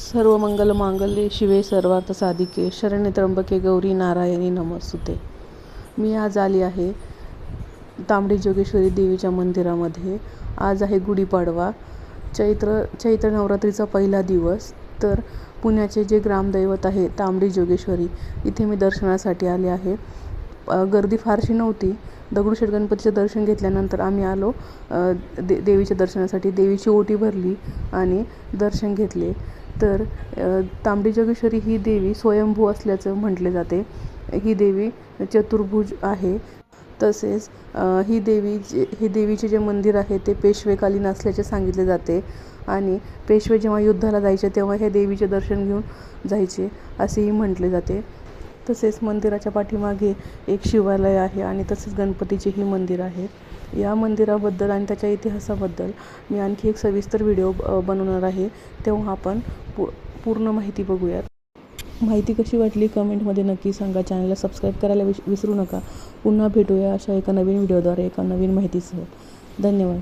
सर्व मंगल मांगल्ये शिवे सर्वात साधिके. शरण्य त्र्यंबके गौरी नारायणी नमस्तुते. मी आज आली आहे तांबडी जोगेश्वरी देवीच्या मंदिरामध्ये. आज आहे गुढीपाडवा. चैत्र चैत्र नवरात्रीचा पहिला दिवस. तर पुण्याचे जे ग्रामदैवत आहे तांबडी जोगेश्वरी इथे मी दर्शनासाठी आले आहे. गर्दी फारशी नव्हती. दगडूशेठ गणपतीचं दर्शन घेतल्यानंतर आम्ही आलो. दे देवीच्या दर्शनासाठी देवीची ओटी भरली आणि दर्शन घेतले. तर तांबडी जोगेश्वरी ही देवी स्वयंभू असल्याचं म्हटले जाते. ही देवी चतुर्भुज आहे. तसेच ही देवी जे ही देवीचे जे मंदिर आहे ते पेशवेकालीन असल्याचे सांगितले जाते. आणि पेशवे जेव्हा युद्धाला जायचे तेव्हा हे देवीचे दर्शन घेऊन जायचे असेही म्हटले जाते. तसेच मंदिराच्या पाठीमागे एक शिवालय आहे आणि तसेच गणपतीचेही मंदिर आहे. या मंदिराबद्दल आणि त्याच्या इतिहासाबद्दल मी आणखी एक सविस्तर व्हिडिओ बनवणार आहे. तेव्हा आपण पू पूर्ण माहिती बघूयात. माहिती कशी वाटली कमेंटमध्ये नक्की सांगा. चॅनलला सबस्क्राईब करायला विस विसरू नका. पुन्हा भेटूया अशा एका नवीन व्हिडिओद्वारे एका नवीन माहितीसह. धन्यवाद.